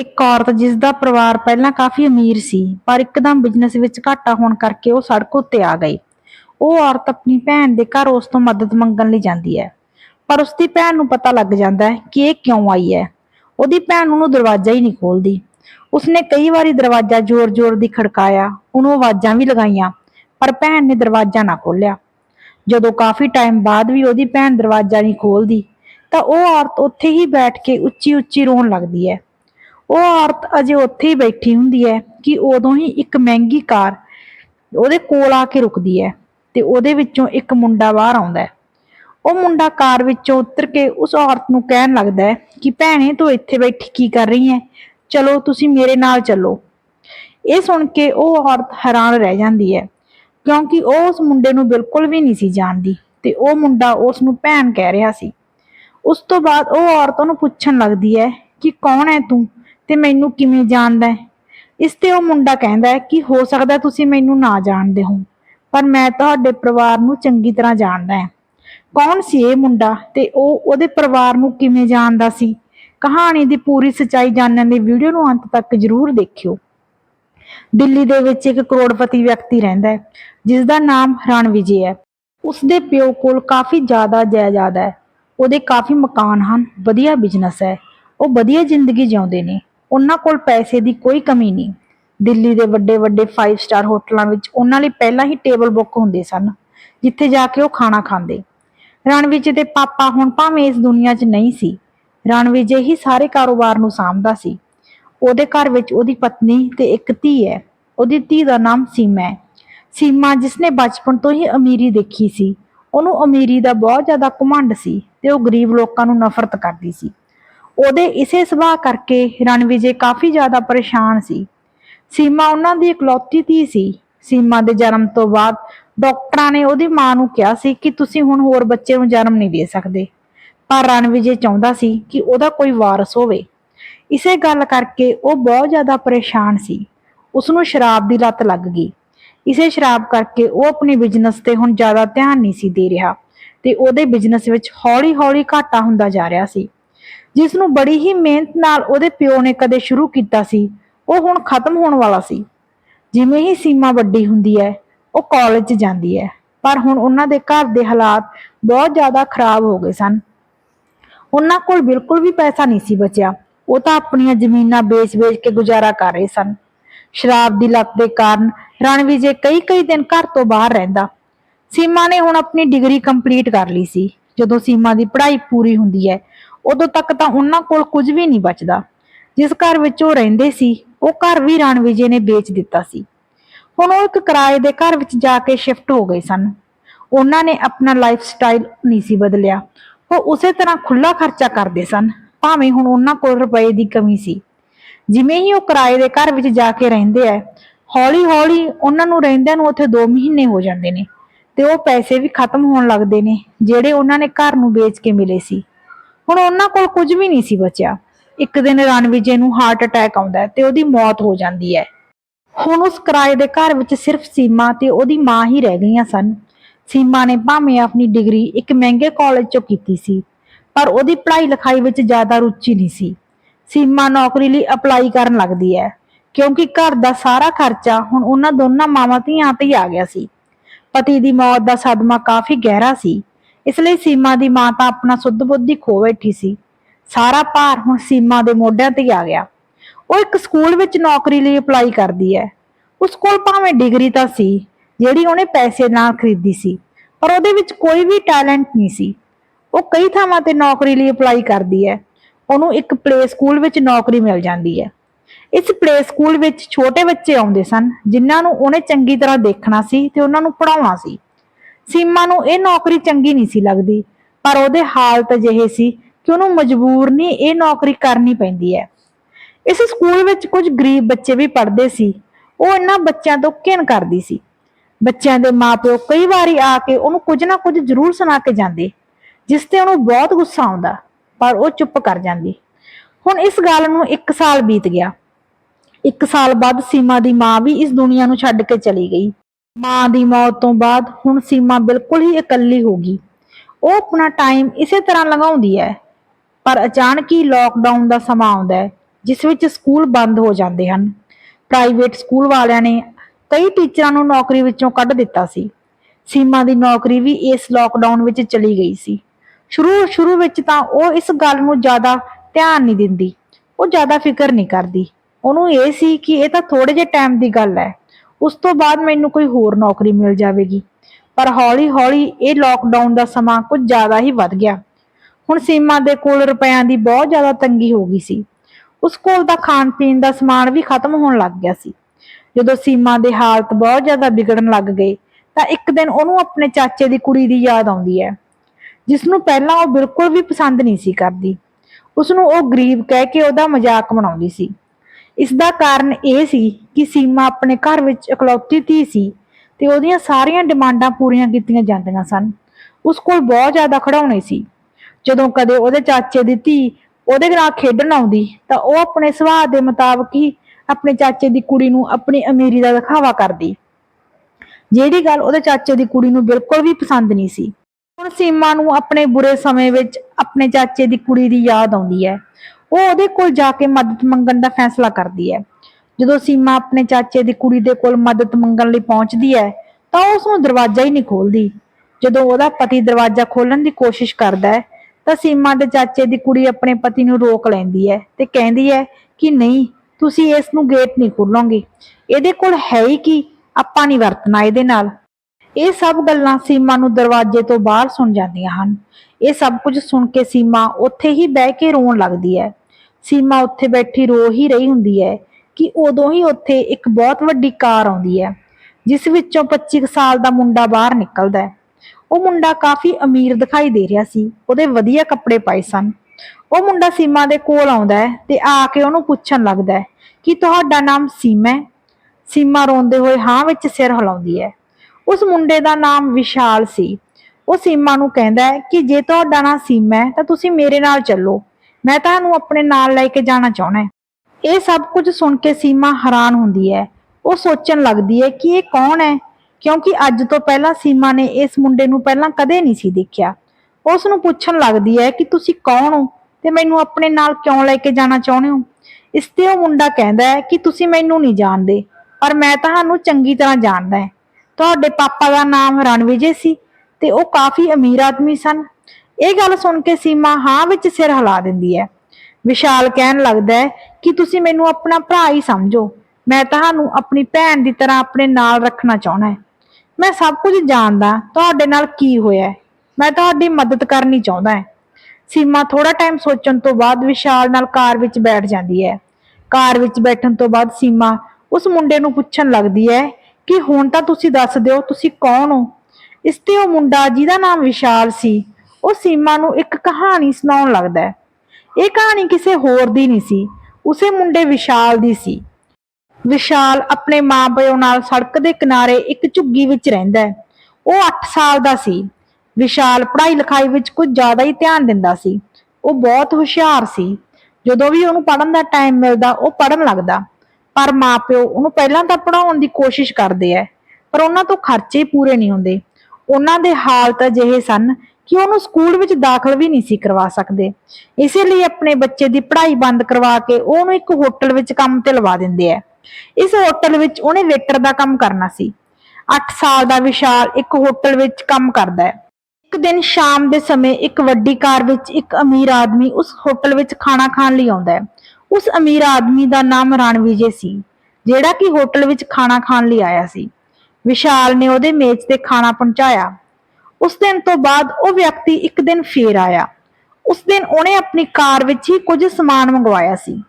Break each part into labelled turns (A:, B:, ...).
A: ਇੱਕ ਔਰਤ ਜਿਸ ਦਾ ਪਰਿਵਾਰ ਪਹਿਲਾਂ ਕਾਫੀ ਅਮੀਰ ਸੀ, ਪਰ ਇੱਕਦਮ ਬਿਜ਼ਨਸ ਵਿੱਚ ਘਾਟਾ ਹੋਣ ਕਰਕੇ ਉਹ ਸੜਕ ਉੱਤੇ ਆ ਗਈ। ਉਹ ਔਰਤ ਆਪਣੀ ਭੈਣ ਦੇ ਘਰ ਉਸ ਤੋਂ ਮਦਦ ਮੰਗਣ ਲਈ ਜਾਂਦੀ ਹੈ। ਪਰ ਉਸ ਦੀ ਭੈਣ ਨੂੰ ਪਤਾ ਲੱਗ ਜਾਂਦਾ ਹੈ ਕਿ ਇਹ ਕਿਉਂ ਆਈ ਹੈ। ਉਹਦੀ ਭੈਣ ਉਹਨੂੰ ਦਰਵਾਜ਼ਾ ਹੀ ਨਹੀਂ ਖੋਲਦੀ ਉਸਨੇ ਕਈ ਵਾਰੀ ਦਰਵਾਜ਼ਾ ਜ਼ੋਰ-ਜ਼ੋਰ ਦੀ ਖੜਕਾਇਆ, ਉਹਨੂੰ ਆਵਾਜ਼ਾਂ ਵੀ ਲਗਾਈਆਂ, ਪਰ ਭੈਣ ਨੇ ਦਰਵਾਜ਼ਾ ਨਾ ਖੋਲ੍ਹਿਆ। ਜਦੋਂ ਕਾਫੀ ਟਾਈਮ ਬਾਅਦ ਵੀ ਉਹਦੀ ਭੈਣ ਦਰਵਾਜ਼ਾ ਨਹੀਂ ਖੋਲਦੀ ਤਾਂ ਉਹ ਔਰਤ ਉੱਥੇ ਹੀ ਬੈਠ ਕੇ ਉੱਚੀ-ਉੱਚੀ ਰੋਣ ਲੱਗਦੀ ਹੈ। ਉਹ ਔਰਤ ਅਜੇ ਉੱਥੇ ਹੀ ਬੈਠੀ ਹੁੰਦੀ ਹੈ ਕਿ ਉਦੋਂ ਹੀ ਇੱਕ ਮਹਿੰਗੀ ਕਾਰ ਉਹਦੇ ਕੋਲ ਆ ਕੇ ਰੁਕਦੀ ਹੈ ਤੇ ਉਹਦੇ ਵਿੱਚੋਂ ਇੱਕ ਮੁੰਡਾ ਬਾਹਰ ਆਉਂਦਾ ਹੈ। ਉਹ ਮੁੰਡਾ ਕਾਰ ਵਿੱਚੋਂ ਉਤਰ ਕੇ ਉਸ ਔਰਤ ਨੂੰ ਕਹਿਣ ਲੱਗਦਾ ਹੈ ਕਿ ਭੈਣੇ, ਤੂੰ ਇੱਥੇ ਬੈਠੀ ਕੀ ਕਰ ਰਹੀ ਹੈ? ਚਲੋ, ਤੁਸੀਂ ਮੇਰੇ ਨਾਲ ਚੱਲੋ। ਇਹ ਸੁਣ ਕੇ ਉਹ ਔਰਤ ਹੈਰਾਨ ਰਹਿ ਜਾਂਦੀ ਹੈ ਕਿਉਂਕਿ ਉਹ ਉਸ ਮੁੰਡੇ ਨੂੰ ਬਿਲਕੁਲ ਵੀ ਨਹੀਂ ਸੀ ਜਾਣਦੀ ਤੇ ਉਹ ਮੁੰਡਾ ਉਸ ਨੂੰ ਭੈਣ ਕਹਿ ਰਿਹਾ ਸੀ। ਉਸ ਤੋਂ ਬਾਅਦ ਉਹ ਔਰਤ ਉਹਨੂੰ ਪੁੱਛਣ ਲੱਗਦੀ ਹੈ ਕਿ ਕੌਣ ਹੈ ਤੂੰ? ਤੇ ਮੈਨੂੰ ਕਿਵੇਂ ਜਾਣਦਾ ਹੈ? ਇਸ ਤੇ ਉਹ ਮੁੰਡਾ ਕਹਿੰਦਾ ਹੈ ਕਿ ਹੋ ਸਕਦਾ ਤੁਸੀਂ ਮੈਨੂੰ ਨਾ ਜਾਣਦੇ ਹੋ ਪਰ ਮੈਂ ਤੁਹਾਡੇ ਪਰਿਵਾਰ ਨੂੰ ਚੰਗੀ ਤਰ੍ਹਾਂ ਜਾਣਦਾ ਹਾਂ। ਕੌਣ ਸੀ ਇਹ ਮੁੰਡਾ ਤੇ ਉਹ ਉਹਦੇ ਪਰਿਵਾਰ ਨੂੰ ਕਿਵੇਂ ਜਾਣਦਾ ਸੀ? ਕਹਾਣੀ ਦੀ ਪੂਰੀ ਸਚਾਈ ਜਾਣਨ ਲਈ ਵੀਡੀਓ ਨੂੰ ਅੰਤ ਤੱਕ ਜ਼ਰੂਰ ਦੇਖਿਓ। ਦਿੱਲੀ ਦੇ ਵਿੱਚ ਇੱਕ ਕਰੋੜਪਤੀ ਵਿਅਕਤੀ ਰਹਿੰਦਾ ਹੈ ਜਿਸ ਦਾ ਨਾਮ ਰਣਵਿਜੇ ਹੈ। ਉਸ ਦੇ ਪਿਓ ਕੋਲ ਕਾਫੀ ਜ਼ਿਆਦਾ ਜਾਇਦਾਦ ਹੈ, ਉਹਦੇ ਕਾਫੀ ਮਕਾਨ ਹਨ, ਵਧੀਆ ਬਿਜ਼ਨਸ ਹੈ, ਉਹ ਵਧੀਆ ਜ਼ਿੰਦਗੀ ਜਿਉਂਦੇ ਨੇ। ਉਹਨਾਂ ਕੋਲ ਪੈਸੇ ਦੀ ਕੋਈ ਕਮੀ ਨਹੀਂ। ਦਿੱਲੀ ਦੇ ਵੱਡੇ ਵੱਡੇ 5 ਸਟਾਰ ਹੋਟਲਾਂ ਵਿੱਚ ਉਹਨਾਂ ਲਈ ਪਹਿਲਾਂ ਹੀ ਟੇਬਲ ਬੁੱਕ ਹੁੰਦੇ ਸਨ, ਜਿੱਥੇ ਜਾ ਕੇ ਉਹ ਖਾਣਾ ਖਾਂਦੇ। ਰਣਵਿਜੇ ਦੇ ਪਾਪਾ ਹੁਣ ਭਾਵੇਂ ਇਸ ਦੁਨੀਆ 'ਚ ਨਹੀਂ ਸੀ ਰਣਵਿਜੇ ਹੀ ਸਾਰੇ ਕਾਰੋਬਾਰ ਨੂੰ ਸਾਂਭਦਾ ਸੀ। ਉਹਦੇ ਘਰ ਵਿੱਚ ਉਹਦੀ ਪਤਨੀ ਤੇ ਇੱਕ ਧੀ ਹੈ, ਉਹਦੀ ਧੀ ਦਾ ਨਾਮ ਸੀਮਾ ਹੈ। ਸੀਮਾ ਜਿਸਨੇ ਬਚਪਨ ਤੋਂ ਹੀ ਅਮੀਰੀ ਦੇਖੀ ਸੀ, ਉਹਨੂੰ ਅਮੀਰੀ ਦਾ ਬਹੁਤ ਜ਼ਿਆਦਾ ਘਮੰਡ ਸੀ ਤੇ ਉਹ ਗਰੀਬ ਲੋਕਾਂ ਨੂੰ ਨਫ਼ਰਤ ਕਰਦੀ ਸੀ। ਉਹਦੇ ਇਸੇ ਸੁਭਾਅ ਕਰਕੇ ਰਣਵਿਜੇ ਕਾਫੀ ਜ਼ਿਆਦਾ ਪਰੇਸ਼ਾਨ ਸੀ। ਸੀਮਾ ਉਹਨਾਂ ਦੀ ਇਕਲੌਤੀ ਧੀ ਸੀ। ਸੀਮਾ ਦੇ ਜਨਮ ਤੋਂ ਬਾਅਦ ਡਾਕਟਰਾਂ ਨੇ ਉਹਦੀ ਮਾਂ ਨੂੰ ਕਿਹਾ ਸੀ ਕਿ ਤੁਸੀਂ ਹੁਣ ਹੋਰ ਬੱਚੇ ਨੂੰ ਜਨਮ ਨਹੀਂ ਦੇ ਸਕਦੇ। ਪਰ ਰਣਵਿਜੇ ਚਾਹੁੰਦਾ ਸੀ ਕਿ ਉਹਦਾ ਕੋਈ ਵਾਰਸ ਹੋਵੇ। ਇਸੇ ਗੱਲ ਕਰਕੇ ਉਹ ਬਹੁਤ ਜ਼ਿਆਦਾ ਪਰੇਸ਼ਾਨ ਸੀ। ਉਸ ਨੂੰ ਸ਼ਰਾਬ ਦੀ ਲਤ ਲੱਗ ਗਈ। ਇਸੇ ਸ਼ਰਾਬ ਕਰਕੇ ਉਹ ਆਪਣੀ ਬਿਜ਼ਨਸ ਤੇ ਹੁਣ ਜ਼ਿਆਦਾ ਧਿਆਨ ਨਹੀਂ ਸੀ ਦੇ ਰਿਹਾ ਤੇ ਉਹਦੇ ਬਿਜ਼ਨਸ ਵਿੱਚ ਹੌਲੀ-ਹੌਲੀ ਘਾਟਾ ਹੁੰਦਾ ਜਾ ਰਿਹਾ ਸੀ। ਜਿਸ ਨੂੰ ਬੜੀ ਹੀ ਮਿਹਨਤ ਨਾਲ ਉਹਦੇ ਪਿਓ ਨੇ ਕਦੇ ਸ਼ੁਰੂ ਕੀਤਾ ਸੀ, ਉਹ ਹੁਣ ਖਤਮ ਹੋਣ ਵਾਲਾ ਸੀ। ਜਿਵੇਂ ਹੀ ਸੀਮਾ ਵੱਡੀ ਹੁੰਦੀ ਹੈ, ਉਹ ਕਾਲਜ 'ਚ ਜਾਂਦੀ ਹੈ, ਪਰ ਹੁਣ ਉਹਨਾਂ ਦੇ ਘਰ ਦੇ ਹਾਲਾਤ ਬਹੁਤ ਜ਼ਿਆਦਾ ਖਰਾਬ ਹੋ ਗਏ ਸਨ। ਉਹਨਾਂ ਕੋਲ ਬਿਲਕੁਲ ਵੀ ਪੈਸਾ ਨਹੀਂ ਸੀ ਬਚਿਆ। ਉਹ ਤਾਂ ਆਪਣੀਆਂ ਜ਼ਮੀਨਾਂ ਵੇਚ-ਵੇਚ ਕੇ ਗੁਜ਼ਾਰਾ ਕਰ ਰਹੇ ਸਨ। ਸ਼ਰਾਬ ਦੀ ਲਤ ਦੇ ਕਾਰਨ ਰਣਵਿਜੇ ਕਈ-ਕਈ ਦਿਨ ਘਰ ਤੋਂ ਬਾਹਰ ਰਹਿੰਦਾ। ਸੀਮਾ ਨੇ ਹੁਣ ਆਪਣੀ ਡਿਗਰੀ ਕੰਪਲੀਟ ਕਰ ਲਈ ਸੀ। ਜਦੋਂ ਸੀਮਾ ਦੀ ਪੜ੍ਹਾਈ ਪੂਰੀ ਹੁੰਦੀ ਹੈ ਉਦੋਂ ਤੱਕ ਤਾਂ ਉਹਨਾਂ ਕੋਲ ਕੁਝ ਵੀ ਨਹੀਂ ਬਚਦਾ। ਜਿਸ ਘਰ ਵਿੱਚ ਉਹ ਰਹਿੰਦੇ ਸੀ, ਉਹ ਘਰ ਵੀ ਰਣਵਿਜੇ ਨੇ ਵੇਚ ਦਿੱਤਾ ਸੀ। ਹੁਣ ਉਹ ਇੱਕ ਕਿਰਾਏ ਦੇ ਘਰ ਵਿੱਚ ਜਾ ਕੇ ਸ਼ਿਫਟ ਹੋ ਗਏ ਸਨ। ਉਹਨਾਂ ਨੇ ਆਪਣਾ ਲਾਈਫ ਸਟਾਈਲ ਨਹੀਂ ਸੀ ਬਦਲਿਆ। ਉਹ ਉਸੇ ਤਰ੍ਹਾਂ ਖੁੱਲਾ ਖਰਚਾ ਕਰਦੇ ਸਨ, ਭਾਵੇਂ ਹੁਣ ਉਹਨਾਂ ਕੋਲ ਰੁਪਏ ਦੀ ਕਮੀ ਸੀ। ਜਿਵੇਂ ਹੀ ਉਹ ਕਿਰਾਏ ਦੇ ਘਰ ਵਿੱਚ ਜਾ ਕੇ ਰਹਿੰਦੇ ਐ, ਹੌਲੀ-ਹੌਲੀ ਉਹਨਾਂ ਨੂੰ ਰਹਿੰਦਿਆਂ ਨੂੰ ਉੱਥੇ 2 ਮਹੀਨੇ ਹੋ ਜਾਂਦੇ ਨੇ ਤੇ ਉਹ ਪੈਸੇ ਵੀ ਖਤਮ ਹੋਣ ਲੱਗਦੇ ਨੇ, ਜਿਹੜੇ ਉਹਨਾਂ ਨੇ ਘਰ ਨੂੰ ਵੇਚ ਕੇ ਮਿਲੇ ਸੀ। ਹੁਣ ਉਹਨਾਂ ਕੋਲ ਕੁਝ ਵੀ ਨਹੀਂ ਸੀ ਬਚਿਆ। ਇੱਕ ਦਿਨ ਰਣਵਿਜੇ ਨੂੰ ਹਾਰਟ ਅਟੈਕ ਆਉਂਦਾ ਹੈ ਤੇ ਉਹਦੀ ਮੌਤ ਹੋ ਜਾਂਦੀ ਹੈ। ਹੁਣ ਉਸ ਕਿਰਾਏ ਦੇ ਘਰ ਵਿੱਚ ਸਿਰਫ ਸੀਮਾ ਤੇ ਉਹਦੀ ਮਾਂ ਹੀ ਰਹਿ ਗਈਆਂ ਸਨ। ਸੀਮਾ ਨੇ ਭਾਵੇਂ ਆਪਣੀ ਡਿਗਰੀ ਇੱਕ ਮਹਿੰਗੇ ਕਾਲਜ ਚੋਂ ਕੀਤੀ ਸੀ, ਪਰ ਉਹਦੀ ਪੜ੍ਹਾਈ ਲਿਖਾਈ ਵਿੱਚ ਜ਼ਿਆਦਾ ਰੁਚੀ ਨਹੀਂ ਸੀ। ਸੀਮਾ ਨੌਕਰੀ ਲਈ ਅਪਲਾਈ ਕਰਨ ਲੱਗਦੀ ਹੈ, ਕਿਉਂਕਿ ਘਰ ਦਾ ਸਾਰਾ ਖਰਚਾ ਹੁਣ ਉਹਨਾਂ ਦੋਨਾਂ ਮਾਵਾਂ ਧੀਆਂ ਤੇ ਹੀ ਆ ਗਿਆ ਸੀ। ਪਤੀ ਦੀ ਮੌਤ ਦਾ ਸਦਮਾ ਕਾਫੀ ਗਹਿਰਾ ਸੀ। ਇਸ ਲਈ ਸੀਮਾ ਦੀ ਮਾਂ ਤਾਂ ਆਪਣਾ ਸੁੱਧ ਬੁੱਧੀ ਖੋ ਬੈਠੀ ਸੀ। ਸਾਰਾ ਭਾਰ ਹੁਣ ਸੀਮਾ ਦੇ ਮੋਢਿਆਂ ਤੇ ਆ ਗਿਆ। ਉਹ ਇੱਕ ਸਕੂਲ ਵਿੱਚ ਨੌਕਰੀ ਲਈ ਅਪਲਾਈ ਕਰਦੀ ਹੈ। ਉਸ ਕੋਲ ਭਾਵੇਂ ਡਿਗਰੀ ਤਾਂ ਸੀ, ਜਿਹੜੀ ਉਹਨੇ ਪੈਸੇ ਨਾਲ ਖਰੀਦੀ ਸੀ, ਪਰ ਉਹਦੇ ਵਿੱਚ ਕੋਈ ਵੀ ਟੈਲੈਂਟ ਨਹੀਂ ਸੀ। ਉਹ ਕਈ ਥਾਵਾਂ ਤੇ ਨੌਕਰੀ ਲਈ ਅਪਲਾਈ ਕਰਦੀ ਹੈ। ਉਹਨੂੰ ਇੱਕ ਪਲੇ ਸਕੂਲ ਵਿੱਚ ਨੌਕਰੀ ਮਿਲ ਜਾਂਦੀ ਹੈ। ਇਸ ਪਲੇ ਸਕੂਲ ਵਿੱਚ ਛੋਟੇ ਬੱਚੇ ਆਉਂਦੇ ਸਨ, ਜਿਨ੍ਹਾਂ ਨੂੰ ਉਹਨੇ ਚੰਗੀ ਤਰ੍ਹਾਂ ਦੇਖਣਾ ਸੀ ਤੇ ਉਹਨਾਂ ਨੂੰ ਪੜ੍ਹਾਉਣਾ ਸੀ। ਸੀਮਾ ਨੂੰ ਇਹ ਨੌਕਰੀ ਚੰਗੀ ਨਹੀਂ ਸੀ ਲੱਗਦੀ, ਪਰ ਉਹਦੇ ਹਾਲਤ ਅਜਿਹੇ ਸੀ ਕਿ ਉਹਨੂੰ ਮਜਬੂਰ ਨਹੀਂ ਇਹ ਨੌਕਰੀ ਕਰਨੀ ਪੈਂਦੀ ਹੈ। ਇਸ ਸਕੂਲ ਵਿੱਚ ਕੁਝ ਗਰੀਬ ਬੱਚੇ ਵੀ ਪੜ੍ਹਦੇ ਸੀ, ਉਹ ਇਹਨਾਂ ਬੱਚਿਆਂ ਤੋਂ ਘਿਣ ਕਰਦੀ ਸੀ। ਬੱਚਿਆਂ ਦੇ ਮਾਪਿਓ ਕਈ ਵਾਰੀ ਆ ਕੇ ਉਹਨੂੰ ਕੁਝ ਨਾ ਕੁਝ ਜ਼ਰੂਰ ਸੁਣਾ ਕੇ ਜਾਂਦੇ, ਜਿਸ ਤੇ ਉਹਨੂੰ ਬਹੁਤ ਗੁੱਸਾ ਆਉਂਦਾ, ਪਰ ਉਹ ਚੁੱਪ ਕਰ ਜਾਂਦੀ। ਹੁਣ ਇਸ ਗੱਲ ਨੂੰ 1 ਸਾਲ ਬੀਤ ਗਿਆ। 1 ਸਾਲ ਬਾਅਦ ਸੀਮਾ ਦੀ ਮਾਂ ਵੀ ਇਸ ਦੁਨੀਆ ਨੂੰ ਛੱਡ ਕੇ ਚਲੀ ਗਈ। ਮਾਂ ਦੀ ਮੌਤ ਤੋਂ ਬਾਅਦ ਹੁਣ ਸੀਮਾ ਬਿਲਕੁਲ ਹੀ ਇਕੱਲੀ ਹੋ ਗਈ। ਉਹ ਆਪਣਾ ਟਾਈਮ ਇਸੇ ਤਰ੍ਹਾਂ ਲੰਘਾਉਂਦੀ ਹੈ, ਪਰ ਅਚਾਨਕ ਹੀ ਲੋਕਡਾਊਨ ਦਾ ਸਮਾਂ ਆਉਂਦਾ ਹੈ, ਜਿਸ ਵਿੱਚ ਸਕੂਲ ਬੰਦ ਹੋ ਜਾਂਦੇ ਹਨ। ਪ੍ਰਾਈਵੇਟ ਸਕੂਲ ਵਾਲਿਆਂ ਨੇ ਕਈ ਟੀਚਰਾਂ ਨੂੰ ਨੌਕਰੀ ਵਿੱਚੋਂ ਕੱਢ ਦਿੱਤਾ ਸੀ। ਸੀਮਾ ਦੀ ਨੌਕਰੀ ਵੀ ਇਸ ਲਾਕਡਾਊਨ ਵਿੱਚ ਚਲੀ ਗਈ ਸੀ। ਸ਼ੁਰੂ ਸ਼ੁਰੂ ਵਿੱਚ ਤਾਂ ਉਹ ਇਸ ਗੱਲ ਨੂੰ ਜ਼ਿਆਦਾ ਧਿਆਨ ਨਹੀਂ ਦਿੰਦੀ, ਉਹ ਜ਼ਿਆਦਾ ਫਿਕਰ ਨਹੀਂ ਕਰਦੀ। ਉਹਨੂੰ ਇਹ ਸੀ ਕਿ ਇਹ ਤਾਂ ਥੋੜੇ ਜਿਹੇ ਟਾਈਮ ਦੀ ਗੱਲ ਹੈ। ਉਸ ਤੋਂ ਬਾਅਦ ਮੈਨੂੰ ਕੋਈ ਹੋਰ ਨੌਕਰੀ ਮਿਲ ਜਾਵੇਗੀ। ਪਰ ਹੌਲੀ-ਹੌਲੀ ਇਹ ਲੋਕਡਾਊਨ ਦਾ ਸਮਾਂ ਕੁਝ ਜ਼ਿਆਦਾ ਹੀ ਵੱਧ ਗਿਆ। ਹੁਣ ਸੀਮਾ ਦੇ ਕੋਲ ਰੁਪਇਆਂ ਦੀ ਬਹੁਤ ਜ਼ਿਆਦਾ ਤੰਗੀ ਹੋ ਗਈ ਸੀ। ਉਸ ਕੋਲ ਦਾ ਖਾਣ ਪੀਣ ਦਾ ਸਮਾਨ ਵੀ ਖਤਮ ਹੋਣ ਲੱਗ ਗਿਆ ਸੀ। ਜਦੋਂ ਸੀਮਾ ਦੇ ਹਾਲਤ ਬਹੁਤ ਜ਼ਿਆਦਾ ਵਿਗੜਨ ਲੱਗ ਗਏ, ਤਾਂ ਇੱਕ ਦਿਨ ਉਹਨੂੰ ਆਪਣੇ ਚਾਚੇ ਦੀ ਕੁੜੀ ਦੀ ਯਾਦ ਆਉਂਦੀ ਹੈ ਜਿਸ ਨੂੰ ਪਹਿਲਾਂ ਉਹ ਬਿਲਕੁਲ ਵੀ ਪਸੰਦ ਨਹੀਂ ਸੀ ਕਰਦੀ। ਉਸ ਨੂੰ ਉਹ ਗਰੀਬ ਕਹਿ ਕੇ ਉਹਦਾ ਮਜ਼ਾਕ ਬਣਾਉਂਦੀ ਸੀ। ਇਸ ਦਾ ਕਾਰਨ ਇਹ ਸੀ ਕਿ ਸੀਮਾ ਆਪਣੇ ਘਰ ਵਿੱਚ ਇਕਲੌਤੀ ਧੀ ਸੀ ਤੇ ਉਹਦੀਆਂ ਸਾਰੀਆਂ ਡਿਮਾਂਡਾਂ ਪੂਰੀਆਂ ਕੀਤੀਆਂ ਜਾਂਦੀਆਂ ਸਨ। ਉਸ ਕੋਲ ਬਹੁਤ ਜ਼ਿਆਦਾ ਖਿਡੌਣੇ ਸੀ। ਜਦੋਂ ਕਦੇ ਉਹਦੇ ਚਾਚੇ ਦੀ ਧੀ ਉਹਦੇ ਨਾਲ ਖੇਡਣ ਆਉਂਦੀ, ਤਾਂ ਉਹ ਆਪਣੇ ਸੁਭਾਅ ਦੇ ਮੁਤਾਬਕ ਹੀ ਆਪਣੇ ਚਾਚੇ ਦੀ ਕੁੜੀ ਨੂੰ ਆਪਣੀ ਅਮੀਰੀ ਦਾ ਦਿਖਾਵਾ ਕਰਦੀ। ਜਿਹੜੀ ਗੱਲ ਉਹਦੇ ਚਾਚੇ ਦੀ ਕੁੜੀ ਨੂੰ ਬਿਲਕੁਲ ਵੀ ਪਸੰਦ ਨਹੀਂ ਸੀ। ਹੁਣ ਸੀਮਾ ਨੂੰ ਆਪਣੇ ਬੁਰੇ ਸਮੇਂ ਵਿੱਚ ਆਪਣੇ ਚਾਚੇ ਦੀ ਕੁੜੀ ਦੀ ਯਾਦ ਆਉਂਦੀ ਹੈ। ਉਹ ਉਹਦੇ ਕੋਲ ਜਾ ਕੇ ਮਦਦ ਮੰਗਣ ਦਾ ਫੈਸਲਾ ਕਰਦੀ ਹੈ। ਜਦੋਂ ਸੀਮਾ ਆਪਣੇ ਚਾਚੇ ਦੀ ਕੁੜੀ ਦੇ ਕੋਲ ਮਦਦ ਮੰਗਣ ਲਈ ਪਹੁੰਚਦੀ ਹੈ, ਤਾਂ ਉਹ ਉਸ ਨੂੰ ਦਰਵਾਜ਼ਾ ਹੀ ਨਹੀਂ ਖੋਲਦੀ ਜਦੋਂ ਉਹਦਾ ਪਤੀ ਦਰਵਾਜ਼ਾ ਖੋਲਣ ਦੀ ਕੋਸ਼ਿਸ਼ ਕਰਦਾ ਹੈ, ਤਾਂ ਸੀਮਾ ਦੇ ਚਾਚੇ ਦੀ ਕੁੜੀ ਆਪਣੇ ਪਤੀ ਨੂੰ ਰੋਕ ਲੈਂਦੀ ਹੈ ਤੇ ਕਹਿੰਦੀ ਹੈ ਕਿ ਨਹੀਂ, ਤੁਸੀਂ ਇਸ ਨੂੰ ਗੇਟ ਨਹੀਂ ਖੋਲੋਗੇ ਇਹਦੇ ਕੋਲ ਹੈ ਹੀ ਕਿ? ਆਪਾਂ ਨਹੀਂ ਵਰਤਣਾ ਇਹਦੇ ਨਾਲ। ਇਹ ਸਭ ਗੱਲਾਂ ਸੀਮਾ ਨੂੰ ਦਰਵਾਜ਼ੇ ਤੋਂ ਬਾਹਰ ਸੁਣ ਜਾਂਦੀਆਂ ਹਨ। ਇਹ ਸਭ ਕੁਝ ਸੁਣ ਕੇ ਸੀਮਾ ਉੱਥੇ ਹੀ ਬਹਿ ਕੇ ਰੋਣ ਲੱਗਦੀ ਹੈ। ਸੀਮਾ ਉੱਥੇ ਬੈਠੀ ਰੋ ਹੀ ਰਹੀ ਹੁੰਦੀ ਹੈ ਕਿ ਉਦੋਂ ਹੀ ਉੱਥੇ ਇੱਕ ਬਹੁਤ ਵੱਡੀ ਕਾਰ ਆਉਂਦੀ ਹੈ, ਜਿਸ ਵਿੱਚੋਂ 25 ਕੁ ਸਾਲ ਦਾ ਮੁੰਡਾ ਬਾਹਰ ਨਿਕਲਦਾ ਹੈ। ਉਹ ਮੁੰਡਾ ਕਾਫੀ ਅਮੀਰ ਦਿਖਾਈ ਦੇ ਰਿਹਾ ਸੀ, ਉਹਦੇ ਵਧੀਆ ਕੱਪੜੇ ਪਾਏ ਸਨ। ਉਹ ਮੁੰਡਾ ਸੀਮਾ ਦੇ ਕੋਲ ਆਉਂਦਾ ਹੈ ਤੇ ਆ ਕੇ ਉਹਨੂੰ ਪੁੱਛਣ ਲੱਗਦਾ ਹੈ ਕਿ ਤੁਹਾਡਾ ਨਾਮ ਸੀਮਾ ਹੈ? ਸੀਮਾ ਰੋਂਦੇ ਹੋਏ ਹਾਂ ਵਿੱਚ ਸਿਰ ਹਿਲਾਉਂਦੀ ਹੈ। ਉਸ ਮੁੰਡੇ ਦਾ ਨਾਮ ਵਿਸ਼ਾਲ ਸੀ। ਉਹ ਸੀਮਾ ਨੂੰ ਕਹਿੰਦਾ ਹੈ ਕਿ ਜੇ ਤੁਹਾਡਾ ਨਾਂ ਸੀਮਾ ਹੈ ਤਾਂ ਤੁਸੀਂ ਮੇਰੇ ਨਾਲ ਚੱਲੋ। ਮੈਂ ਤੁਹਾਨੂੰ ਆਪਣੇ ਨਾਲ ਲੈ ਕੇ ਜਾਣਾ ਚਾਹੁੰਦਾ ਹਾਂ। ਇਹ ਸਭ ਕੁਝ ਸੁਣ ਕੇ ਸੀਮਾ ਹੈਰਾਨ ਹੁੰਦੀ ਹੈ। ਉਹ ਸੋਚਣ ਲੱਗਦੀ ਹੈ ਕਿ ਇਹ ਕੌਣ ਹੈ? ਕਿਉਂਕਿ ਅੱਜ ਤੋਂ ਪਹਿਲਾਂ ਸੀਮਾ ਨੇ ਇਸ ਮੁੰਡੇ ਨੂੰ ਪਹਿਲਾਂ ਕਦੇ ਨਹੀਂ ਸੀ ਦੇਖਿਆ। ਉਸ ਨੂੰ ਪੁੱਛਣ ਲੱਗਦੀ ਹੈ ਕਿ ਤੁਸੀਂ ਕੌਣ ਹੋ ਤੇ ਮੈਨੂੰ ਆਪਣੇ ਨਾਲ ਕਿਉਂ ਲੈ ਕੇ ਜਾਣਾ ਚਾਹੁੰਦੇ ਹੋ? ਇਸ ਤੇ ਉਹ ਮੁੰਡਾ ਕਹਿੰਦਾ ਹੈ ਕਿ ਤੁਸੀਂ ਮੈਨੂੰ ਨਹੀਂ ਜਾਣਦੇ, ਪਰ ਮੈਂ ਤੁਹਾਨੂੰ ਚੰਗੀ ਤਰ੍ਹਾਂ ਜਾਣਦਾ ਹਾਂ। ਤੁਹਾਡੇ ਪਾਪਾ ਦਾ ਨਾਮ ਰਣਵਿਜੇ ਸੀ ਤੇ ਉਹ ਕਾਫੀ ਅਮੀਰ ਆਦਮੀ ਸਨ। ਇਹ ਗੱਲ ਸੁਣ ਕੇ ਸੀਮਾ ਹਾਂ ਵਿੱਚ ਸਿਰ ਹਿਲਾ ਦਿੰਦੀ ਹੈ। ਵਿਸ਼ਾਲ ਕਹਿਣ ਲੱਗਦਾ ਹੈ ਕਿ ਤੁਸੀਂ ਮੈਨੂੰ ਆਪਣਾ ਭਰਾ ਹੀ ਸਮਝੋ। ਮੈਂ ਤੁਹਾਨੂੰ ਆਪਣੀ ਭੈਣ ਦੀ ਤਰ੍ਹਾਂ ਆਪਣੇ ਨਾਲ ਰੱਖਣਾ ਚਾਹੁੰਦਾ ਹੈ। ਮੈਂ ਸਭ ਕੁਝ ਜਾਣਦਾ ਤੁਹਾਡੇ ਨਾਲ ਕੀ ਹੋਇਆ ਮੈਂ ਤੁਹਾਡੀ ਮਦਦ ਕਰਨੀ ਚਾਹੁੰਦਾ ਹਾਂ। ਸੀਮਾ ਥੋੜਾ ਟਾਈਮ ਸੋਚਣ ਤੋਂ ਬਾਅਦ ਵਿਸ਼ਾਲ ਨਾਲ ਕਾਰ ਵਿੱਚ ਬੈਠ ਜਾਂਦੀ ਹੈ। ਕਾਰ ਵਿੱਚ ਬੈਠਣ ਤੋਂ ਬਾਅਦ ਸੀਮਾ ਉਸ ਮੁੰਡੇ ਨੂੰ ਪੁੱਛਣ ਲੱਗਦੀ ਹੈ ਕਿ ਹੁਣ ਤਾਂ ਤੁਸੀਂ ਦੱਸ ਦਿਓ, ਤੁਸੀਂ ਕੌਣ ਹੋ? ਇਸ ਤੇ ਉਹ ਮੁੰਡਾ ਜਿਹਦਾ ਨਾਮ ਵਿਸ਼ਾਲ ਸੀ, ਉਹ ਸੀਮਾ ਨੂੰ ਇੱਕ ਕਹਾਣੀ ਸੁਣਾਉਣ ਲੱਗਦਾ ਹੈ। ਇਹ ਕਹਾਣੀ ਕਿਸੇ ਹੋਰ ਦੀ ਨਹੀਂ ਸੀ, ਉਸੇ ਮੁੰਡੇ ਵਿਸ਼ਾਲ ਦੀ ਸੀ। ਵਿਸ਼ਾਲ ਆਪਣੇ ਮਾਂ-ਪਿਓ ਨਾਲ ਸੜਕ ਦੇ ਕਿਨਾਰੇ ਇੱਕ ਝੁੱਗੀ ਵਿੱਚ ਰਹਿੰਦਾ ਹੈ। ਉਹ 8 ਸਾਲ ਦਾ ਸੀ। ਵਿਸ਼ਾਲ ਪੜ੍ਹਾਈ ਲਿਖਾਈ ਵਿੱਚ ਕੁਝ ਜ਼ਿਆਦਾ ਹੀ ਧਿਆਨ ਦਿੰਦਾ ਸੀ। ਉਹ ਬਹੁਤ ਹੁਸ਼ਿਆਰ ਸੀ। ਜਦੋਂ ਵੀ ਉਹਨੂੰ ਪੜ੍ਹਨ ਦਾ ਟਾਈਮ ਮਿਲਦਾ, ਉਹ ਪੜ੍ਹਨ ਲੱਗਦਾ। ਪਰ ਮਾਪਿਓ ਉਹਨੂੰ ਪਹਿਲਾਂ ਤਾਂ ਪੜ੍ਹਾਉਣ ਦੀ ਕੋਸ਼ਿਸ਼ ਕਰਦੇ ਐ, ਪਰ ਉਹਨਾਂ ਤੋਂ ਖਰਚੇ ਪੂਰੇ ਨਹੀਂ ਹੁੰਦੇ। ਉਹਨਾਂ ਦੇ ਹਾਲਤ ਅਜਿਹੇ ਸਨ ਕਿ ਉਹਨੂੰ ਸਕੂਲ ਵਿੱਚ ਦਾਖਲ ਵੀ ਨਹੀਂ ਸੀ ਕਰਵਾ ਸਕਦੇ। ਇਸੇ ਲਈ ਆਪਣੇ ਬੱਚੇ ਦੀ ਪੜ੍ਹਾਈ ਬੰਦ ਕਰਵਾ ਕੇ ਉਹਨੂੰ ਇੱਕ ਹੋਟਲ ਵਿੱਚ ਕੰਮ ਤੇ ਲਵਾ ਦਿੰਦੇ ਐ। ਇਸ ਹੋਟਲ ਵਿੱਚ ਉਹਨੇ ਵੇਟਰ ਦਾ ਕੰਮ ਕਰਨਾ ਸੀ। 8 ਸਾਲ ਦਾ ਵਿਸ਼ਾਲ ਇੱਕ ਹੋਟਲ ਵਿੱਚ ਕੰਮ ਕਰਦਾ ਹੈ ਇੱਕ ਦਿਨ ਸ਼ਾਮ ਦੇ ਸਮੇਂ ਇੱਕ ਵੱਡੀ ਕਾਰ ਵਿੱਚ ਇੱਕ ਅਮੀਰ ਆਦਮੀ ਉਸ ਹੋਟਲ ਵਿੱਚ ਖਾਣਾ ਖਾਣ ਲਈ ਆਉਂਦਾ ਹੈ ਉਸ ਅਮੀਰ ਆਦਮੀ ਦਾ ਨਾਮ ਰਣਵੀਜੇ ਸੀ, ਜਿਹੜਾ ਕਿ ਹੋਟਲ ਵਿੱਚ ਖਾਣਾ ਖਾਣ ਲਈ ਆਇਆ ਸੀ। ਵਿਸ਼ਾਲ ਨੇ ਉਹਦੇ ਮੇਜ਼ ਤੇ ਖਾਣਾ ਪਹੁੰਚਾਇਆ। ਉਸ ਦਿਨ ਤੋਂ ਬਾਅਦ ਉਹ ਵਿਅਕਤੀ ਇੱਕ ਦਿਨ ਫੇਰ ਆਇਆ। ਉਸ ਦਿਨ ਉਹਨੇ ਆਪਣੀ ਕਾਰ ਵਿੱਚ ਹੀ ਕੁਝ ਸਮਾਨ ਮੰਗਵਾਇਆ ਸੀ।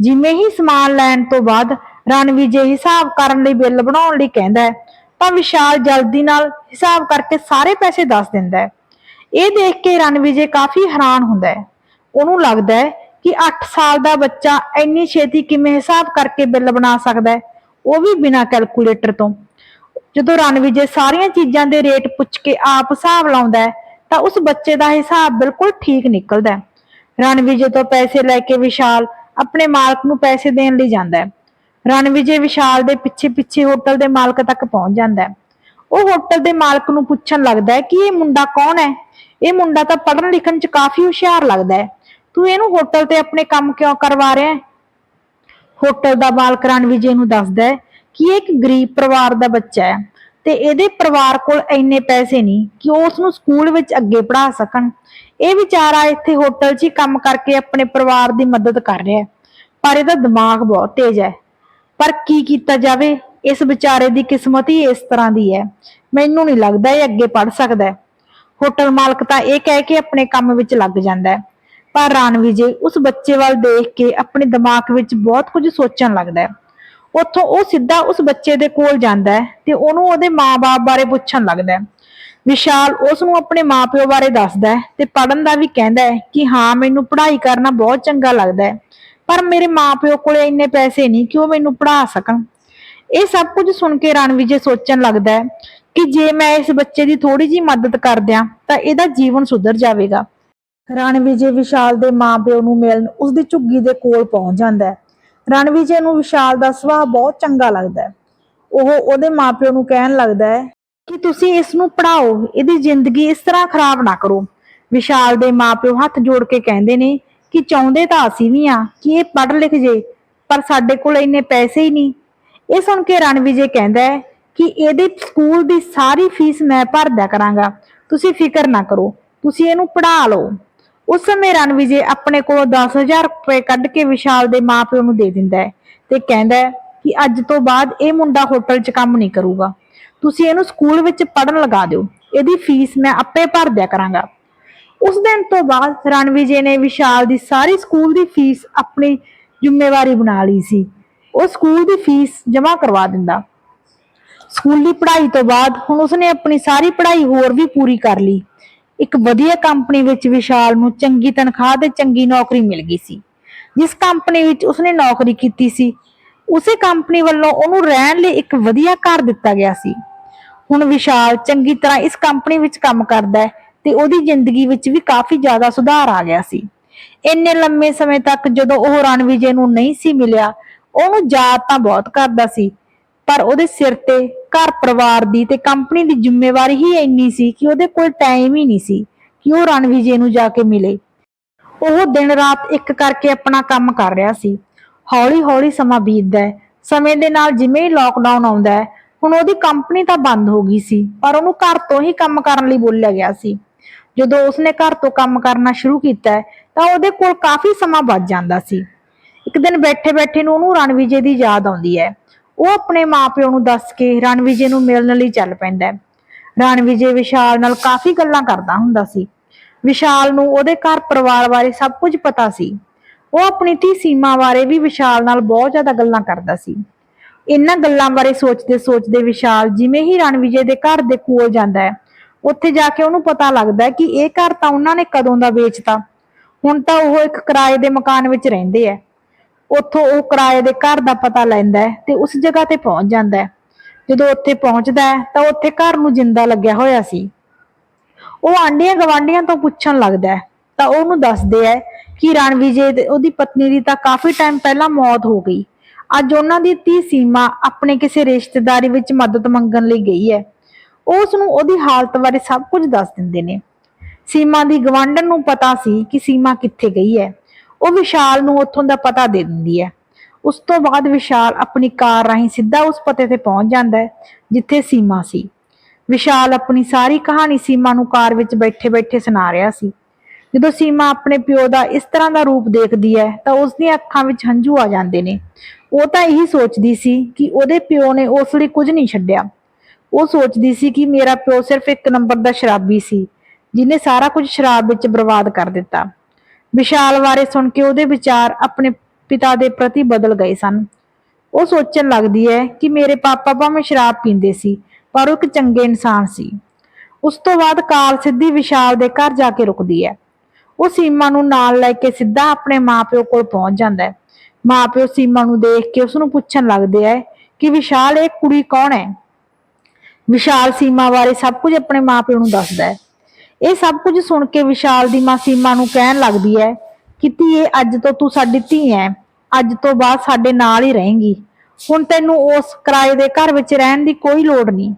A: ਜਿਵੇਂ ਹੀ ਸਮਾਨ ਲੈਣ ਤੋਂ ਬਾਅਦ ਰਣਵੀਜੇ ਹਿਸਾਬ ਕਰਨ ਲਈ ਬਿੱਲ ਬਣਾਉਣ ਲਈ ਕਹਿੰਦਾ ਹੈ, ਤਾਂ ਵਿਸ਼ਾਲ ਜਲਦੀ ਨਾਲ ਹਿਸਾਬ ਕਰਕੇ ਸਾਰੇ ਪੈਸੇ ਦੱਸ ਦਿੰਦਾ ਹੈ। ਇਹ ਦੇਖ ਕੇ ਰਣਵੀਜੇ ਕਾਫੀ ਹੈਰਾਨ ਹੁੰਦਾ ਹੈ। ਉਹਨੂੰ ਲੱਗਦਾ ਹੈ ਕਿ 8 ਸਾਲ ਦਾ ਬੱਚਾ ਇੰਨੀ ਛੇਤੀ ਕਿਵੇਂ ਹਿਸਾਬ ਕਰਕੇ ਬਿੱਲ ਬਣਾ ਸਕਦਾ ਹੈ? ਉਹ ਵੀ ਬਿਨਾਂ ਕੈਲਕੂਲੇਟਰ ਤੋਂ। ਜਦੋਂ ਰਣਵੀਜੇ ਸਾਰੀਆਂ ਚੀਜ਼ਾਂ ਦੇ ਰੇਟ ਪੁੱਛ ਕੇ ਆਪ ਹਿਸਾਬ ਲਾਉਂਦਾ ਹੈ, ਤਾਂ ਉਸ ਬੱਚੇ ਦਾ ਹਿਸਾਬ ਬਿਲਕੁਲ ਠੀਕ ਨਿਕਲਦਾ ਹੈ। ਰਣਵੀਜੇ ਤੋਂ ਪੈਸੇ ਲੈ ਕੇ ਵਿਸ਼ਾਲ ਆਪਣੇ ਮਾਲਕ ਨੂੰ ਪੈਸੇ ਦੇਣ ਲਈ ਜਾਂਦਾ ਹੈ। ਰਣਵੀਜੇ ਵਿਸ਼ਾਲ ਦੇ ਪਿੱਛੇ ਪਿੱਛੇ ਹੋਟਲ ਦੇ ਮਾਲਕ ਤੱਕ ਪਹੁੰਚ ਜਾਂਦਾ ਹੈ। ਉਹ ਹੋਟਲ ਦੇ ਮਾਲਕ ਨੂੰ ਪੁੱਛਣ ਲੱਗਦਾ ਹੈ ਕਿ ਇਹ ਮੁੰਡਾ ਕੌਣ ਹੈ? ਇਹ ਮੁੰਡਾ ਤਾਂ ਪੜ੍ਹਨ ਲਿਖਣ 'ਚ ਕਾਫੀ ਹੁਸ਼ਿਆਰ ਲੱਗਦਾ ਹੈ। ਤੂੰ ਇਹਨੂੰ ਹੋਟਲ ਤੇ ਆਪਣੇ ਕੰਮ ਕਿਉਂ ਕਰਵਾ ਰਿਹਾ ਹੈ? ਹੋਟਲ ਦਾ ਮਾਲਕ ਰਣਵਿਜੇ ਨੂੰ ਦੱਸਦਾ ਹੈ ਕਿ ਇਹ ਇੱਕ ਗਰੀਬ ਪਰਿਵਾਰ ਦਾ ਬੱਚਾ ਹੈ ਤੇ ਇਹਦੇ ਪਰਿਵਾਰ ਕੋਲ ਇੰਨੇ ਪੈਸੇ ਨਹੀਂ ਕਿ ਉਹ ਉਸ ਨੂੰ ਸਕੂਲ ਵਿੱਚ ਅੱਗੇ ਪੜ੍ਹਾ ਸਕਣ। ਇਹ ਵਿਚਾਰਾ ਇੱਥੇ ਹੋਟਲ 'ਚ ਹੀ ਕੰਮ ਕਰਕੇ ਆਪਣੇ ਪਰਿਵਾਰ ਦੀ ਮਦਦ ਕਰ ਰਿਹਾ ਹੈ, ਪਰ ਇਹਦਾ ਦਿਮਾਗ ਬਹੁਤ ਤੇਜ਼ ਹੈ। ਪਰ ਕੀ ਕੀਤਾ ਜਾਵੇ? ਇਸ ਵਿਚਾਰੇ ਦੀ ਕਿਸਮਤ ਹੀ ਇਸ ਤਰ੍ਹਾਂ ਦੀ ਹੈ। ਮੈਨੂੰ ਨਹੀਂ ਲੱਗਦਾ ਇਹ ਅੱਗੇ ਪੜ ਸਕਦਾ ਹੈ। ਹੋਟਲ ਮਾਲਕ ਤਾਂ ਇਹ ਕਹਿ ਕੇ ਆਪਣੇ ਕੰਮ ਵਿੱਚ ਲੱਗ ਜਾਂਦਾ ਹੈ। ਪਰ ਰਣਵਿਜੇ ਉਸ ਬੱਚੇ ਵੱਲ ਦੇਖ ਕੇ ਆਪਣੇ ਦਿਮਾਗ ਵਿੱਚ ਬਹੁਤ ਕੁਝ ਸੋਚਣ ਲੱਗਦਾ ਹੈ। ਉੱਥੋਂ ਉਹ ਸਿੱਧਾ ਉਸ ਬੱਚੇ ਦੇ ਕੋਲ ਜਾਂਦਾ ਹੈ ਤੇ ਉਹਨੂੰ ਉਹਦੇ ਮਾਪੇ ਬਾਰੇ ਪੁੱਛਣ ਲੱਗਦਾ ਹੈ। ਵਿਸ਼ਾਲ ਉਸ ਨੂੰ ਆਪਣੇ ਮਾਪਿਓ ਬਾਰੇ ਦੱਸਦਾ ਹੈ ਤੇ ਪੜਨ ਦਾ ਵੀ ਕਹਿੰਦਾ ਹੈ ਕਿ ਹਾਂ, ਮੈਨੂੰ ਪੜ੍ਹਾਈ ਕਰਨਾ ਬਹੁਤ ਚੰਗਾ ਲੱਗਦਾ ਹੈ, ਪਰ ਮੇਰੇ ਮਾਪਿਓ ਕੋਲੇ ਇੰਨੇ ਪੈਸੇ ਨਹੀਂ ਕਿ ਉਹ ਮੈਨੂੰ ਪੜ੍ਹਾ ਸਕਣ। ਇਹ ਸਭ ਕੁਝ ਸੁਣ ਕੇ ਰਣਵਿਜੇ ਸੋਚਣ ਲੱਗਦਾ ਹੈ ਕਿ ਜੇ ਮੈਂ ਇਸ ਬੱਚੇ ਦੀ ਥੋੜੀ ਜੀ ਮਦਦ ਕਰ ਦਿਆਂ ਤਾਂ ਇਹਦਾ ਜੀਵਨ ਸੁਧਰ ਜਾਵੇਗਾ। ਰਣਵਿਜੇ ਵਿਸ਼ਾਲ ਦੇ ਮਾਪਿਓ ਨੂੰ ਮਿਲਣ ਉਸ ਦੀ ਝੁੱਗੀ ਦੇ ਕੋਲ ਪਹੁੰਚ ਜਾਂਦਾ ਹੈ। ਰਣਵਿਜੇ ਨੂੰ ਵਿਸ਼ਾਲ ਦਾ ਸੁਭਾਅ ਬਹੁਤ ਚੰਗਾ ਲੱਗਦਾ ਹੈ। ਉਹ ਉਹਦੇ ਮਾਪਿਓ ਨੂੰ ਕਹਿਣ ਲੱਗਦਾ ਹੈ ਕਿ ਤੁਸੀਂ ਇਸ ਨੂੰ ਪੜਾਓ ਇਹਦੀ ਜ਼ਿੰਦਗੀ ਇਸ ਤਰ੍ਹਾਂ ਖਰਾਬ ਨਾ ਕਰੋ। ਵਿਸ਼ਾਲ ਦੇ ਮਾਪਿਓ ਹੱਥ ਜੋੜ ਕੇ ਕਹਿੰਦੇ ਨੇ ਕਿ ਚਾਹੁੰਦੇ ਤਾਂ ਅਸੀਂ ਵੀ ਆ ਕਿ ਇਹ ਪੜ੍ਹ ਲਿਖ ਜੇ, ਪਰ ਸਾਡੇ ਕੋਲ ਇੰਨੇ ਪੈਸੇ ਹੀ ਨਹੀਂ। ਇਹ ਸੁਣ ਕੇ ਰਣਵਿਜੇ ਕਹਿੰਦਾ ਹੈ ਕਿ ਇਹਦੇ ਸਕੂਲ ਦੀ ਸਾਰੀ ਫੀਸ ਮੈਂ ਭਰਦਿਆ ਕਰਾਂਗਾ। ਤੁਸੀਂ ਫਿਕਰ ਨਾ ਕਰੋ, ਤੁਸੀਂ ਇਹਨੂੰ ਪੜ੍ਹਾ ਲਓ। ਉਸ ਸਮੇਂ ਰਣਵਿਜੇ ਆਪਣੇ ਕੋਲੋਂ 10000 ਰੁਪਏ ਕੱਢ ਕੇ ਵਿਸ਼ਾਲ ਦੇ ਮਾਪਿਓ ਨੂੰ ਦੇ ਦਿੰਦਾ ਹੈ ਤੇ ਕਹਿੰਦਾ ਹੈ ਕਿ ਅੱਜ ਤੋਂ ਬਾਅਦ ਇਹ ਮੁੰਡਾ ਹੋਟਲ 'ਚ ਕੰਮ ਨਹੀਂ ਕਰੂਗਾ। ਤੁਸੀਂ ਇਹਨੂੰ ਸਕੂਲ ਵਿੱਚ ਪੜਨ ਲਗਾ ਦਿਓ। ਇਹਦੀ ਫੀਸ ਮੈਂ ਆਪੇ ਭਰ ਦਿਆ ਕਰਾਂਗਾ। ਉਸ ਦਿਨ ਤੋਂ ਬਾਅਦ ਰਣਵਿਜੇ ਨੇ ਵਿਸ਼ਾਲ ਦੀ ਸਾਰੀ ਸਕੂਲ ਦੀ ਫੀਸ ਆਪਣੀ ਜ਼ਿੰਮੇਵਾਰੀ ਬਣਾ ਲਈ ਸੀ। ਉਹ ਸਕੂਲ ਦੀ ਫੀਸ ਜਮ੍ਹਾਂ ਕਰਵਾ ਦਿੰਦਾ। ਸਕੂਲ ਦੀ ਪੜ੍ਹਾਈ ਤੋਂ ਬਾਅਦ ਹੁਣ ਉਸਨੇ ਆਪਣੀ ਸਾਰੀ ਪੜ੍ਹਾਈ ਹੋਰ ਵੀ ਪੂਰੀ ਕਰ ਲਈ। ਇੱਕ ਵਧੀਆ ਕੰਪਨੀ ਵਿੱਚ ਵਿਸ਼ਾਲ ਨੂੰ ਚੰਗੀ ਤਨਖਾਹ ਤੇ ਚੰਗੀ ਨੌਕਰੀ ਮਿਲ ਗਈ ਸੀ। ਜਿਸ ਕੰਪਨੀ ਵਿੱਚ ਉਸਨੇ ਨੌਕਰੀ ਕੀਤੀ ਸੀ, ਉਸੇ ਕੰਪਨੀ ਵੱਲੋਂ ਉਹਨੂੰ ਰਹਿਣ ਲਈ ਇੱਕ ਵਧੀਆ ਘਰ ਦਿੱਤਾ ਗਿਆ ਸੀ। ਹੁਣ ਵਿਸ਼ਾਲ ਚੰਗੀ ਤਰ੍ਹਾਂ ਇਸ ਕੰਪਨੀ ਵਿੱਚ ਕੰਮ ਕਰਦਾ ਹੈ ਤੇ ਉਹਦੀ ਜ਼ਿੰਦਗੀ ਵਿੱਚ ਵੀ ਕਾਫੀ ਜ਼ਿਆਦਾ ਸੁਧਾਰ ਆ ਗਿਆ ਸੀ। ਇੰਨੇ ਲੰਮੇ ਸਮੇਂ ਤੱਕ ਜਦੋਂ ਉਹ ਰਣਵਿਜੇ ਨੂੰ ਨਹੀਂ ਸੀ ਮਿਲਿਆ, ਉਹਨੂੰ ਯਾਦ ਤਾਂ ਬਹੁਤ ਕਰਦਾ ਸੀ ਪਰ ਉਹਦੇ ਸਿਰ ਤੇ ਘਰ ਪਰਿਵਾਰ ਦੀ ਤੇ ਕੰਪਨੀ ਦੀ ਜ਼ਿੰਮੇਵਾਰੀ ਹੀ ਇੰਨੀ ਸੀ ਕਿ ਉਹਦੇ ਕੋਲ ਟਾਈਮ ਹੀ ਨਹੀਂ ਸੀ ਕਿ ਉਹ ਰਣਵਿਜੇ ਨੂੰ ਜਾ ਕੇ ਮਿਲੇ। ਉਹ ਦਿਨ ਰਾਤ ਇੱਕ ਕਰਕੇ ਆਪਣਾ ਕੰਮ ਕਰ ਰਿਹਾ ਸੀ। ਹੌਲੀ-ਹੌਲੀ ਸਮਾਂ ਬੀਤਦਾ ਹੈ। ਸਮੇਂ ਦੇ ਨਾਲ ਜਿਵੇਂ ਹੀ ਲੋਕਡਾਊਨ ਆਉਂਦਾ ਹੈ, ਹੁਣ ਉਹਦੀ ਕੰਪਨੀ ਤਾਂ ਬੰਦ ਹੋ ਗਈ ਸੀ, ਪਰ ਉਹਨੂੰ ਘਰ ਤੋਂ ਹੀ ਕੰਮ ਕਰਨ ਲਈ ਬੋਲਿਆ ਗਿਆ ਸੀ। ਜਦੋਂ ਉਸਨੇ ਘਰ ਤੋਂ ਕੰਮ ਕਰਨਾ ਸ਼ੁਰੂ ਕੀਤਾ ਤਾਂ ਉਹਦੇ ਕੋਲ ਕਾਫੀ ਸਮਾਂ ਬਚ ਜਾਂਦਾ ਸੀ। ਇੱਕ ਦਿਨ ਬੈਠੇ-ਬੈਠੇ ਨੂੰ ਉਹਨੂੰ ਰਣਵਿਜੇ ਦੀ ਯਾਦ ਆਉਂਦੀ ਹੈ। ਉਹ ਆਪਣੇ ਮਾਪਿਓ ਨੂੰ ਦੱਸ ਕੇ ਰਣਵਿਜੇ ਨੂੰ ਮਿਲਣ ਲਈ ਚੱਲ ਪੈਂਦਾ ਹੈ। ਰਣਵਿਜੇ ਵਿਸ਼ਾਲ ਨਾਲ ਕਾਫੀ ਗੱਲਾਂ ਕਰਦਾ ਹੁੰਦਾ ਸੀ। ਵਿਸ਼ਾਲ ਨੂੰ ਉਹਦੇ ਘਰ ਪਰਿਵਾਰ ਬਾਰੇ ਸਭ ਕੁਝ ਪਤਾ ਸੀ। ਉਹ ਆਪਣੀ ਧੀ ਸੀਮਾ ਬਾਰੇ ਵੀ ਵਿਸ਼ਾਲ ਨਾਲ ਬਹੁਤ ਜ਼ਿਆਦਾ ਗੱਲਾਂ ਕਰਦਾ ਸੀ। ਇਹਨਾਂ ਗੱਲਾਂ ਬਾਰੇ ਸੋਚਦੇ ਸੋਚਦੇ ਵਿਸ਼ਾਲ ਜਿਵੇਂ ਹੀ ਰਣਵਿਜੇ ਦੇ ਘਰ ਦੇ ਕੋਲ ਜਾਂਦਾ ਹੈ, ਉੱਥੇ ਜਾ ਕੇ ਉਹਨੂੰ ਪਤਾ ਲੱਗਦਾ ਹੈ ਕਿ ਇਹ ਘਰ ਤਾਂ ਉਹਨਾਂ ਨੇ ਕਦੋਂ ਦਾ ਵੇਚਤਾ। ਹੁਣ ਤਾਂ ਉਹ ਇੱਕ ਕਿਰਾਏ ਦੇ ਮਕਾਨ ਵਿੱਚ ਰਹਿੰਦੇ ਆ ਉੱਥੋਂ ਉਹ ਕਿਰਾਏ ਦੇ ਘਰ ਦਾ ਪਤਾ ਲੈਂਦਾ ਹੈ ਤੇ ਉਸ ਜਗ੍ਹਾ ਤੇ ਪਹੁੰਚ ਜਾਂਦਾ ਹੈ। ਜਦੋਂ ਉੱਥੇ ਪਹੁੰਚਦਾ ਹੈ ਤਾਂ ਉੱਥੇ ਘਰ ਨੂੰ ਜਿੰਦਾ ਲੱਗਿਆ ਹੋਇਆ ਸੀ। ਉਹ ਆਂਡੀਆਂ ਗਵਾਂਡੀਆਂ ਤੋਂ ਪੁੱਛਣ ਲੱਗਦਾ ਹੈ। ਤਾਂ ਉਹਨੂੰ ਦੱਸਦੇ ਹੈ ਕਿ ਰਣਵਿਜੇ ਤੇ ਉਹਦੀ ਪਤਨੀ ਦੀ ਤਾਂ ਕਾਫੀ ਟਾਈਮ ਪਹਿਲਾਂ ਮੌਤ ਹੋ ਗਈ। ਅੱਜ ਉਹਨਾਂ ਦੀ ਧੀ ਸੀਮਾ ਆਪਣੇ ਕਿਸੇ ਰਿਸ਼ਤੇਦਾਰੀ ਵਿੱਚ ਮਦਦ ਮੰਗਣ ਲਈ ਗਈ ਹੈ। ਉਹ ਉਸ ਨੂੰ ਉਹਦੀ ਹਾਲਤ ਬਾਰੇ ਸਭ ਕੁਝ ਦੱਸ ਦਿੰਦੇ ਨੇ। ਸੀਮਾ ਦੀ ਗਵਾਂਢਣ ਨੂੰ ਪਤਾ ਸੀ ਕਿ ਸੀਮਾ ਕਿੱਥੇ ਗਈ ਹੈ। ਉਹ ਵਿਸ਼ਾਲ ਨੂੰ ਉੱਥੋਂ ਦਾ ਪਤਾ ਦੇ ਦਿੰਦੀ ਹੈ। ਉਸ ਤੋਂ ਬਾਅਦ ਵਿਸ਼ਾਲ ਆਪਣੀ ਕਾਰ ਰਾਹੀਂ ਸਿੱਧਾ ਉਸ ਪਤੇ ਤੇ ਪਹੁੰਚ ਜਾਂਦਾ ਹੈ, ਜਿੱਥੇ ਸੀਮਾ ਸੀ। ਵਿਸ਼ਾਲ ਆਪਣੀ ਸਾਰੀ ਕਹਾਣੀ ਸੀਮਾ ਨੂੰ ਕਾਰ ਵਿੱਚ ਬੈਠੇ-ਬੈਠੇ ਸੁਣਾ ਰਿਹਾ ਸੀ। ਜਦੋਂ ਸੀਮਾ ਆਪਣੇ ਪਿਓ ਦਾ ਇਸ ਤਰ੍ਹਾਂ ਦਾ ਰੂਪ ਦੇਖਦੀ ਹੈ, ਤਾਂ ਉਸ ਦੀਆਂ ਅੱਖਾਂ ਵਿੱਚ ਹੰਝੂ ਆ ਜਾਂਦੇ ਨੇ। ਉਹ ਤਾਂ ਇਹੀ ਸੋਚਦੀ ਸੀ ਕਿ ਉਹਦੇ ਪਿਓ ਨੇ ਉਸ ਲਈ ਕੁਝ ਨਹੀਂ ਛੱਡਿਆ। ਉਹ ਸੋਚਦੀ ਸੀ ਕਿ ਮੇਰਾ ਪਿਓ ਸਿਰਫ ਇੱਕ ਨੰਬਰ ਦਾ ਸ਼ਰਾਬੀ ਸੀ ਜਿਨੇ ਸਾਰਾ ਕੁਝ ਸ਼ਰਾਬ ਵਿੱਚ ਬਰਬਾਦ ਕਰ ਦਿੱਤਾ। ਵਿਸ਼ਾਲ ਬਾਰੇ ਸੁਣ ਕੇ ਉਹਦੇ ਵਿਚਾਰ ਆਪਣੇ ਪਿਤਾ ਦੇ ਪ੍ਰਤੀ ਬਦਲ ਗਏ ਸਨ। ਉਹ ਸੋਚਣ ਲੱਗਦੀ ਹੈ ਕਿ ਮੇਰੇ ਪਾਪਾ ਭਾਵੇਂ ਸ਼ਰਾਬ ਪੀਂਦੇ ਸੀ, ਪਰ ਉਹ ਇੱਕ ਚੰਗੇ ਇਨਸਾਨ ਸੀ। ਉਸ ਤੋਂ ਬਾਅਦ ਕਾਲ ਸਿੱਧੀ ਵਿਸ਼ਾਲ ਦੇ ਘਰ ਜਾ ਕੇ ਰੁਕਦੀ ਹੈ। ਉਹ ਸੀਮਾ ਨੂੰ ਨਾਲ ਲੈ ਕੇ ਸਿੱਧਾ ਆਪਣੇ ਮਾਪਿਓ ਕੋਲ ਪਹੁੰਚ ਜਾਂਦਾ ਹੈ। ਮਾਪਿਓ ਸੀਮਾ ਨੂੰ ਦੇਖ ਕੇ ਉਸ ਨੂੰ ਪੁੱਛਣ ਲੱਗਦੇ ਹੈ ਕਿ ਵਿਸ਼ਾਲ, ਇਹ ਕੁੜੀ ਕੌਣ ਹੈ? ਵਿਸ਼ਾਲ ਸੀਮਾ ਬਾਰੇ ਸਭ ਕੁਝ ਆਪਣੇ ਮਾਪਿਓ ਨੂੰ ਦੱਸਦਾ ਹੈ। ਇਹ ਸਭ ਕੁਝ ਸੁਣ ਕੇ ਵਿਸ਼ਾਲ ਦੀ ਮਾਂ ਸੀਮਾ ਨੂੰ ਕਹਿਣ ਲੱਗਦੀ ਹੈ ਕਿ ਧੀਏ ਅੱਜ ਤੋਂ ਤੂੰ ਸਾਡੀ ਧੀ ਹੈ। ਅੱਜ ਤੋਂ ਬਾਅਦ ਸਾਡੇ ਨਾਲ ਹੀ ਰਹੇਂਗੀ। ਹੁਣ ਤੈਨੂੰ ਉਸ ਕਿਰਾਏ ਦੇ ਘਰ ਵਿੱਚ ਰਹਿਣ ਦੀ ਕੋਈ ਲੋੜ ਨਹੀਂ।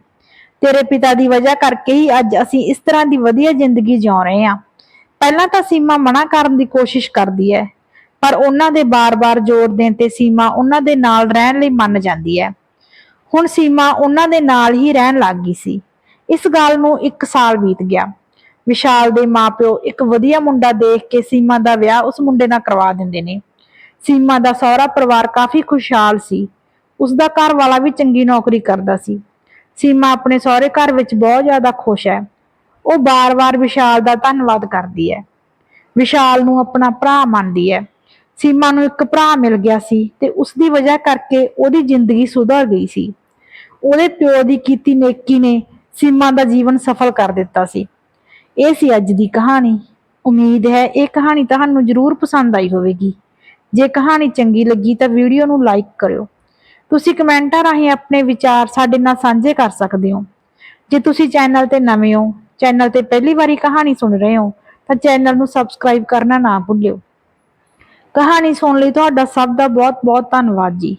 A: ਤੇਰੇ ਪਿਤਾ ਦੀ ਵਜ੍ਹਾ ਕਰਕੇ ਹੀ ਅੱਜ ਅਸੀਂ ਇਸ ਤਰ੍ਹਾਂ ਦੀ ਵਧੀਆ ਜ਼ਿੰਦਗੀ ਜਿਉ ਰਹੇ ਹਾਂ। ਪਹਿਲਾਂ ਤਾਂ ਸੀਮਾ ਮਨਾ ਕਰਨ ਦੀ ਕੋਸ਼ਿਸ਼ ਕਰਦੀ ਹੈ, ਪਰ ਉਹਨਾਂ ਦੇ ਬਾਰ-ਬਾਰ ਜ਼ੋਰ ਦੇਣ ਤੇ ਸੀਮਾ ਉਹਨਾਂ ਦੇ ਨਾਲ ਰਹਿਣ ਲਈ ਮੰਨ ਜਾਂਦੀ ਹੈ। ਹੁਣ ਸੀਮਾ ਉਹਨਾਂ ਦੇ ਨਾਲ ਹੀ ਰਹਿਣ ਲੱਗ ਗਈ ਸੀ। ਇਸ ਗੱਲ ਨੂੰ 1 ਸਾਲ ਬੀਤ ਗਿਆ। ਵਿਸ਼ਾਲ ਦੇ ਮਾਪਿਓ ਇੱਕ ਵਧੀਆ ਮੁੰਡਾ ਦੇਖ ਕੇ ਸੀਮਾ ਦਾ ਵਿਆਹ ਉਸ ਮੁੰਡੇ ਨਾਲ ਕਰਵਾ ਦਿੰਦੇ ਨੇ। ਸੀਮਾ ਦਾ ਸਹੁਰਾ ਪਰਿਵਾਰ ਕਾਫੀ ਖੁਸ਼ਹਾਲ ਸੀ। ਉਸ ਦਾ ਘਰ ਵਾਲਾ ਵੀ ਚੰਗੀ ਨੌਕਰੀ ਕਰਦਾ ਸੀ। ਸੀਮਾ ਆਪਣੇ ਸਹੁਰੇ ਘਰ ਵਿੱਚ ਬਹੁਤ ਜ਼ਿਆਦਾ ਖੁਸ਼ ਹੈ। ਉਹ ਬਾਰ-ਬਾਰ ਵਿਸ਼ਾਲ ਦਾ ਧੰਨਵਾਦ ਕਰਦੀ ਹੈ। ਵਿਸ਼ਾਲ ਨੂੰ ਆਪਣਾ ਭਰਾ ਮੰਨਦੀ ਹੈ। ਸੀਮਾ ਨੂੰ ਇੱਕ ਭਰਾ ਮਿਲ ਗਿਆ ਸੀ ਤੇ ਉਸ ਦੀ ਵਜ੍ਹਾ ਕਰਕੇ ਉਹਦੀ ਜ਼ਿੰਦਗੀ ਸੁਧਰ ਗਈ ਸੀ। ਉਹਦੇ ਪਿਓ ਦੀ ਕੀਤੀ ਨੇਕੀ ਨੇ ਸੀਮਾ ਦਾ ਜੀਵਨ ਸਫਲ ਕਰ ਦਿੱਤਾ ਸੀ। ਇਹ ਸੀ ਅੱਜ ਦੀ ਕਹਾਣੀ। ਉਮੀਦ ਹੈ ਇਹ ਕਹਾਣੀ ਤੁਹਾਨੂੰ ਜ਼ਰੂਰ ਪਸੰਦ ਆਈ ਹੋਵੇਗੀ। ਜੇ ਕਹਾਣੀ ਚੰਗੀ ਲੱਗੀ ਤਾਂ ਵੀਡੀਓ ਨੂੰ ਲਾਈਕ ਕਰਿਓ। ਤੁਸੀਂ ਕਮੈਂਟਾਂ ਰਾਹੀਂ ਆਪਣੇ ਵਿਚਾਰ ਸਾਡੇ ਨਾਲ ਸਾਂਝੇ ਕਰ ਸਕਦੇ ਹੋ। ਜੇ ਤੁਸੀਂ ਚੈਨਲ ਤੇ ਨਵੇਂ ਹੋ, ਚੈਨਲ ਤੇ ਪਹਿਲੀ ਵਾਰੀ ਕਹਾਣੀ ਸੁਣ ਰਹੇ ਹੋ, ਤਾਂ ਚੈਨਲ ਨੂੰ ਸਬਸਕ੍ਰਾਈਬ ਕਰਨਾ ਨਾ ਭੁੱਲਿਓ। ਕਹਾਣੀ ਸੁਣਨ ਲਈ ਤੁਹਾਡਾ ਸਭ ਦਾ ਬਹੁਤ ਬਹੁਤ ਧੰਨਵਾਦ ਜੀ।